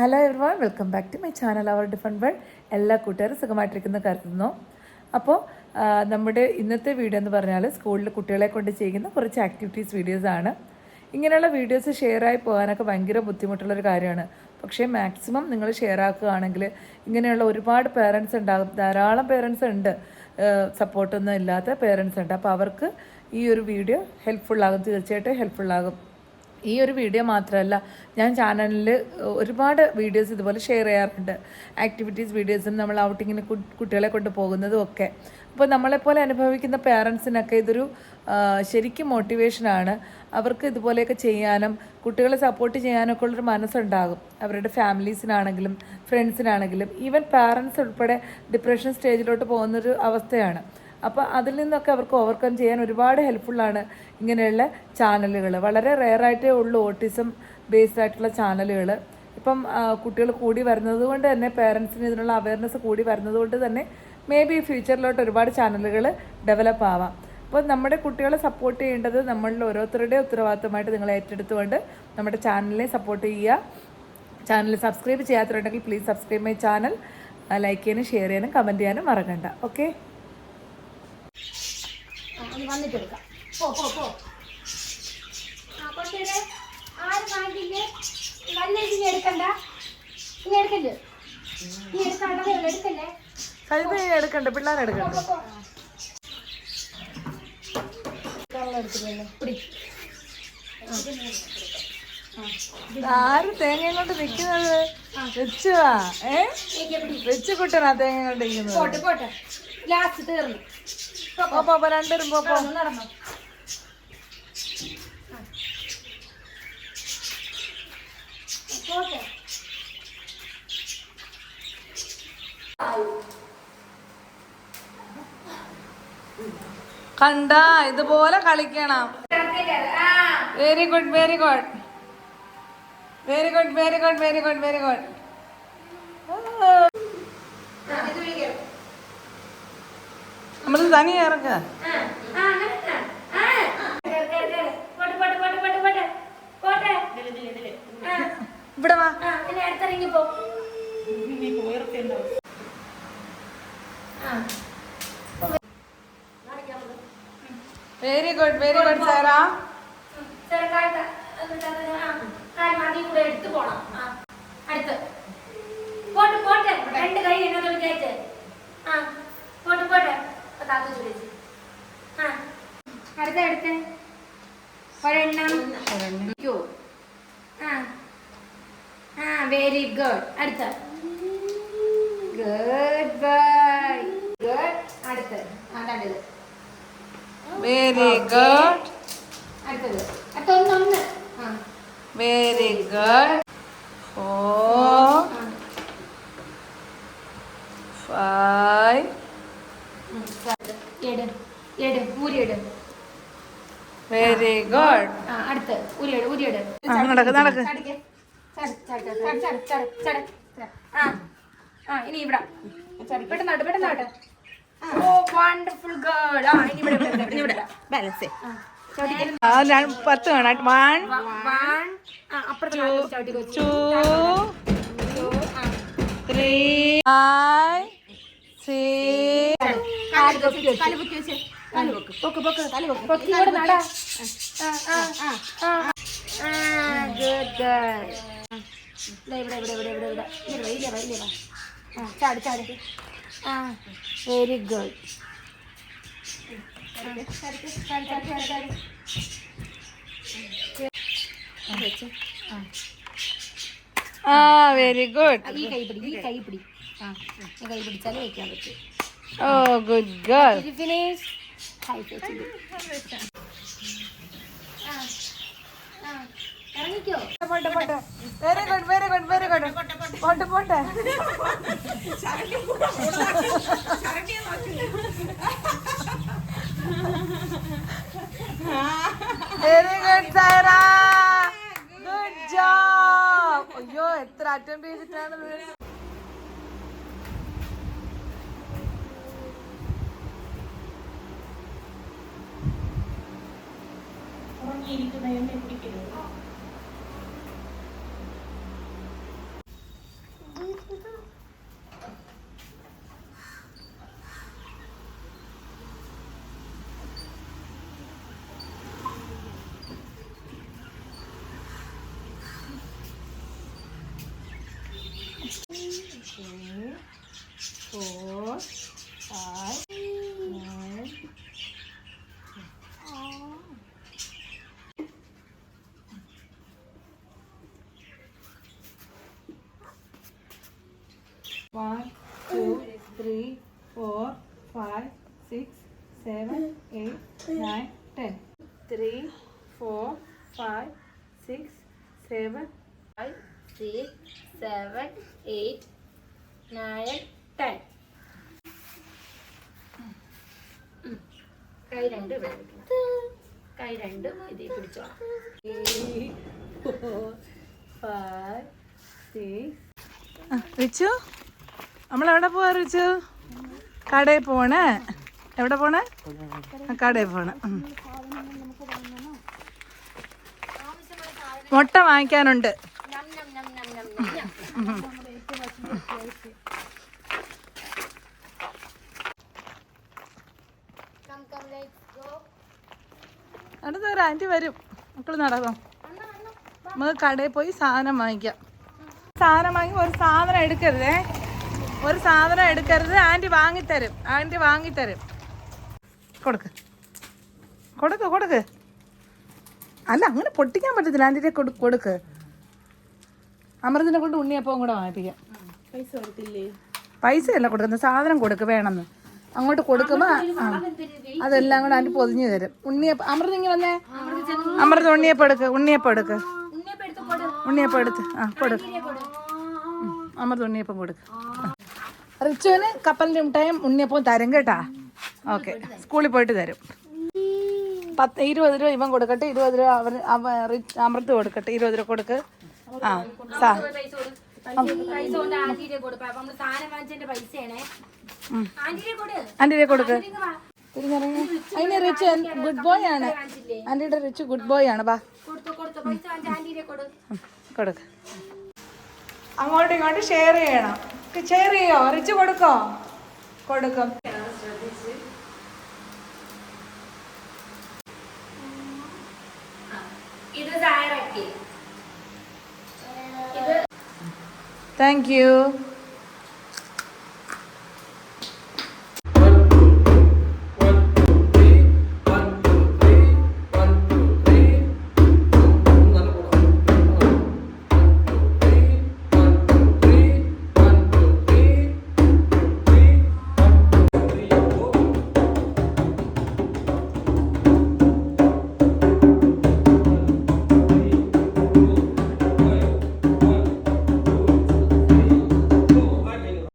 Hello everyone welcome back to my channel our different world എല്ലാ കൂട്ടുകാരും സുഖമായിട്ടിരിക്കുന്ന കരുതുന്നു. അപ്പോൾ നമ്മുടെ ഇന്നത്തെ വീഡിയോ എന്ന് പറഞ്ഞാൽ സ്കൂളിൽ കുട്ടികളെ കൊണ്ട് ചെയ്യുന്ന കുറച്ച് ആക്ടിവിറ്റീസ് വീഡിയോസ് ആണ്. ഇങ്ങനെയുള്ള വീഡിയോസ് ഷെയർ ആയി പോകാനൊക്കെ ഭയങ്കര ബുദ്ധിമുട്ടുള്ളൊരു കാര്യമാണ്. പക്ഷേ മാക്സിമം നിങ്ങൾ ഷെയർ ആക്കുകയാണെങ്കിൽ ഇങ്ങനെയുള്ള ഒരുപാട് പേരൻസ് ഉണ്ടാകും. ധാരാളം പേരൻസ് ഉണ്ട്. സപ്പോർട്ടൊന്നും ഇല്ലാത്ത പേരൻസ് ഉണ്ട്. അപ്പോൾ അവർക്ക് ഈ ഒരു വീഡിയോ ഹെൽപ്ഫുള്ളാകും തീർച്ചയായിട്ടും ഹെൽപ്ഫുള്ളാകും ഈ ഒരു വീഡിയോ മാത്രമല്ല ഞാൻ ചാനലിൽ ഒരുപാട് വീഡിയോസ് ഇതുപോലെ ഷെയർ ചെയ്യാറുണ്ട്. ആക്ടിവിറ്റീസ് വീഡിയോസും നമ്മൾ ഔട്ടിങ്ങിന് കുട്ടികളെ കൊണ്ട് പോകുന്നതും ഒക്കെ. അപ്പോൾ നമ്മളെപ്പോലെ അനുഭവിക്കുന്ന പേരൻസിനൊക്കെ ഇതൊരു ശരിക്കും മോട്ടിവേഷനാണ് അവർക്ക് ഇതുപോലെയൊക്കെ ചെയ്യാനും കുട്ടികളെ സപ്പോർട്ട് ചെയ്യാനൊക്കെ ഉള്ളൊരു മനസ്സുണ്ടാകും. അവരുടെ ഫാമിലീസിനാണെങ്കിലും ഫ്രണ്ട്സിനാണെങ്കിലും ഈവൻ പാരൻസ് ഉൾപ്പെടെ ഡിപ്രഷൻ സ്റ്റേജിലോട്ട് പോകുന്നൊരു അവസ്ഥയാണ്. അപ്പോൾ അതിൽ നിന്നൊക്കെ അവർക്ക് ഓവർകം ചെയ്യാൻ ഒരുപാട് ഹെൽപ്ഫുള്ളാണ് ഇങ്ങനെയുള്ള ചാനലുകൾ വളരെ റെയറായിട്ടേ ഉള്ളൂ ഓട്ടിസം ബേസ്ഡ് ആയിട്ടുള്ള ചാനലുകൾ ഇപ്പം കുട്ടികൾ കൂടി വരുന്നത് കൊണ്ട് തന്നെ പേരൻസിന് ഇതിനുള്ള അവയർനെസ് കൂടി വരുന്നത് കൊണ്ട് തന്നെ മേ ബി ഫ്യൂച്ചറിലോട്ട് ഒരുപാട് ചാനലുകൾ ഡെവലപ്പ് ആവാം. അപ്പോൾ നമ്മുടെ കുട്ടികളെ സപ്പോർട്ട് ചെയ്യേണ്ടത് നമ്മളിൽ ഓരോരുത്തരുടെയും ഉത്തരവാദിത്തമായിട്ട് നിങ്ങൾ ഏറ്റെടുത്തുകൊണ്ട് നമ്മുടെ ചാനലിനെ സപ്പോർട്ട് ചെയ്യുക. ചാനൽ സബ്സ്ക്രൈബ് ചെയ്യാത്തവരുണ്ടെങ്കിൽ please subscribe my channel like ചെയ്യാനും ഷെയർ ചെയ്യാനും കമന്റ് ചെയ്യാനും മറക്കണ്ട. ഓക്കെ വന്നിട്ട് എടുക്കാം പോ പോ പോ. ആ കുറച്ചേരെ ആരും വാങ്ങിക്കില്ലേ നല്ല ഇനി എടുക്കണ്ട. ഇനി എടുക്കല്ലേ? നീ എടുക്കാണ്ടേ എടുക്കല്ലേ? എടുക്കണ്ട. പിള്ളേരെ എടുക്കണ്ട. പോ. പിടി. ആരും തേങ്ങ കൊണ്ട് നിൽക്കുന്നത് വെച്ചുവാ. ഏ. വെച്ച് കുട്ടനാ തേങ്ങ കൊണ്ട് ഇരിക്കുന്നത് രണ്ടുപേരും പോ പോ. നടന്നോ, നടന്നോ. ആ. പോട്ടെ. കണ്ട ഇതുപോലെ കളിക്കണം. Very good very good very good very good very good very good നമ്മൾ തനി ഇറക്ക ഇവിടെ വാ. അടുത്തിറങ്ങി പോ. Very good very good Sara ഉം, ചെറു മതി കൂടെ എടുത്തു പോണം. അടുത്ത്. പോട്ടെ, പോട്ടെ. രണ്ട് കൈ എന്നോട് കയറ്റ്. ആ, പോട്ടെ, പോട്ടെ. താത്ത ചോദിച്ചു ആ, അടുത്ത അടുത്ത്. ഒരെണ്ണം. ആ. ആ വെരി ഗുഡ് അടുത്ത. ഗുഡ് ബൈ ഗുഡ് അടുത്ത്. അതാണ് ഇത് വെരി ഗുഡ് അടുത്തത്. അടുത്ത ഒന്ന്. ഒന്ന് ആ very good four. Five very good ആ അടുത്ത് ഊരിയെട് ഊരിയെട്. നടക്ക് നടക്ക്. ചടിക്ക്. ചട്, ചട്, ചട്, ചട്, ചട്, ചട്, ചട്. ആ ആ ഇനി ഇവിടെ. പെട്ടെന്ന് ആട്ടെ, പെട്ടെന്ന് ആട്ടെ. ഓ വണ്ടർഫുൾ ഗേൾ ആ ഇനി ഇവിടെ ഇവിടെ, ബാലൻസ് ആ, പത്ത് വേണം വൺ. ടു. ത്രീ ചാടി, ചാടി. ആ, വെരി ഗുഡ് ആ വെരി ഗുഡ് ഈ കൈ പിടി ഈ കൈ പിടി. ആ ഈ കൈ പിടിച്ചാലേ വെക്കാൻ പറ്റൂ. ഓ ഗുഡ് ഗേൾ ഫിനിഷ് ഹൈ വെച്ചിട്ട് ആ ആ ഇറങ്ങിക്കോ? പോട്ടെ പോട്ടെ. Very good very good very good പോട്ടെ പോട്ടെ. Very good Saira good job അയ്യോ എത്ര അറ്റംപ്റ്റ് ചെയ്തിട്ടാണ് three, Two, three, four, five, six, seven, eight, nine, ten. Three, four, five, six, seven, five, six, seven, eight, nine, ten. ഉം. കൈ രണ്ട്. കൈ രണ്ടും ഇതിൽ പിടിച്ചോളാം three, four, five, six. Richu നമ്മളെവിടെ പോവാ റിച്ചു കടയിൽ പോണേ? എവിടെ പോണേ? കടയിൽ പോണേ. മുട്ട വാങ്ങിക്കാനുണ്ട്. അടുത്ത ഒരു ആന്റി വരും. മക്കൾ നടക്കാം. നമുക്ക് കടയിൽ പോയി സാധനം വാങ്ങിക്കാം. സാധനം വാങ്ങി ഒരു സാധനം എടുക്കരുതേ. ഒരു സാധനം എടുക്കരുത് ആന്റി വാങ്ങിത്തരും ആന്റി വാങ്ങിത്തരും. കൊടുക്ക്. കൊടുക്ക് കൊടുക്ക്. അല്ല അങ്ങനെ പൊട്ടിക്കാൻ പറ്റത്തില്ല ആന്റിനെ കൊടു കൊടുക്ക്. അമൃതിനെ കൊണ്ട് ഉണ്ണിയപ്പവും കൂടെ വാങ്ങിപ്പിക്കാം. പൈസ അല്ല പൈസയല്ല കൊടുക്കുന്നത് സാധനം കൊടുക്ക് വേണമെന്ന്. അങ്ങോട്ട് കൊടുക്കുമ്പോൾ ആ അതെല്ലാം കൂടെ അതിന് പൊതിഞ്ഞു തരും. ഉണ്ണിയപ്പം അമൃത ഇങ്ങനെ വന്നേ? അമൃത ഉണ്ണിയപ്പം എടുക്ക് ഉണ്ണിയപ്പം എടുക്ക്. ഉണ്ണിയപ്പം എടുത്ത് ആ കൊടുക്ക്. അമൃത ഉണ്ണിയപ്പം കൊടുക്ക്. റിച്ചുവിന് കപ്പലിന്റെ മിഠായും ഉണ്ണിയപ്പവും തരും കേട്ടാ. ഓക്കെ. സ്കൂളിൽ പോയിട്ട് തരും. പത്ത് ഇരുപത് രൂപ ഇവൻ കൊടുക്കട്ടെ ഇരുപത് രൂപ അവൻ അവ അമൃത് കൊടുക്കട്ടെ ഇരുപത് രൂപ കൊടുക്ക്. ആ സാ. ആന്റിയെ കൊടുക്ക്. അതിന് റിച്ച് ഗുഡ് ബോയ് ആണ്. ആന്റിയുടെ റിച്ച് ഗുഡ് ബോയ് ആണ് ബാ. കൊടുക്ക്. അങ്ങോട്ടും ഇങ്ങോട്ടും ഷെയർ ചെയ്യണം. ഷെയർ ചെയ്യോ? റിച്ച് കൊടുക്കോ? കൊടുക്കും. Thank you